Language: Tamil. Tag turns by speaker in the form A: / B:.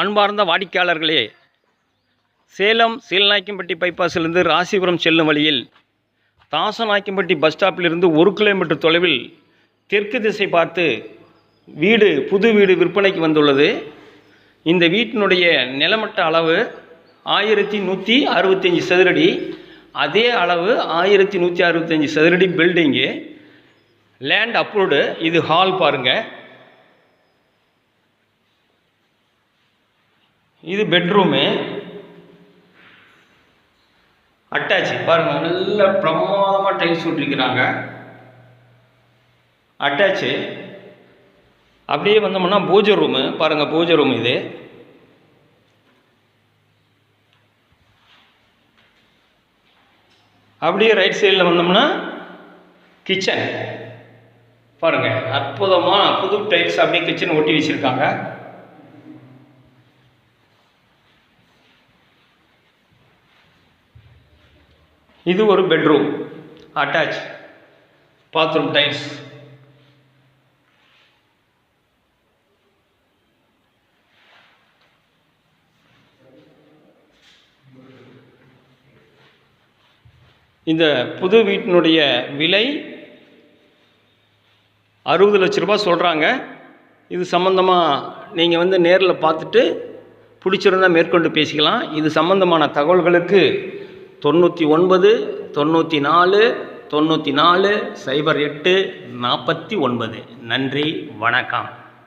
A: அன்பார்ந்த வாடிக்கையாளர்களே சேலம் சீலநாயக்கம்பட்டி பைபாஸிலிருந்து ராசிபுரம் செல்லும் வழியில் தாசநாயக்கம்பட்டி பஸ் ஸ்டாப்பிலிருந்து ஒரு கிலோமீட்டர் தொலைவில் தெற்கு திசை பார்த்து வீடு புது வீடு விற்பனைக்கு வந்துள்ளது. இந்த வீட்டினுடைய நிலமட்ட அளவு ஆயிரத்தி நூற்றி அறுபத்தஞ்சி சதுரடி. அதே அளவு ஆயிரத்தி நூற்றி அறுபத்தஞ்சி சதுரடி பில்டிங்கு. Land approved. இது ஹால் பாருங்கள் இது பெட்ரூமு அட்டாச் பாருங்க நல்ல பிரமாதமாக டைல்ஸ் விட்டுருக்கிறாங்க அட்டாச்சு அப்படியே வந்தோம்னா பூஜை ரூமு பாருங்க பூஜை ரூம் இது. அப்படியே ரைட் சைடில் வந்தோம்னா கிச்சன் பாருங்க அற்புதமாக புது டைல்ஸ் அப்படியே கிச்சன் ஒட்டி வச்சுருக்காங்க. இது ஒரு பெட்ரூம் அட்டாச் பாத்ரூம் டைல்ஸ் இந்த புது வீட்டினுடைய விலை அறுபது லட்ச ரூபாய் சொல்கிறாங்க இது சம்மந்தமாக நீங்கள் வந்து நேரில் பார்த்துட்டு பிடிச்சிருந்தா மேற்கொண்டு பேசிக்கலாம். இது சம்பந்தமான தகவல்களுக்கு தொண்ணூற்றி ஒன்பது தொண்ணூற்றி நாலு தொண்ணூற்றி நாலு சைபர் எட்டு நாற்பத்தி ஒன்பது. நன்றி வணக்கம்.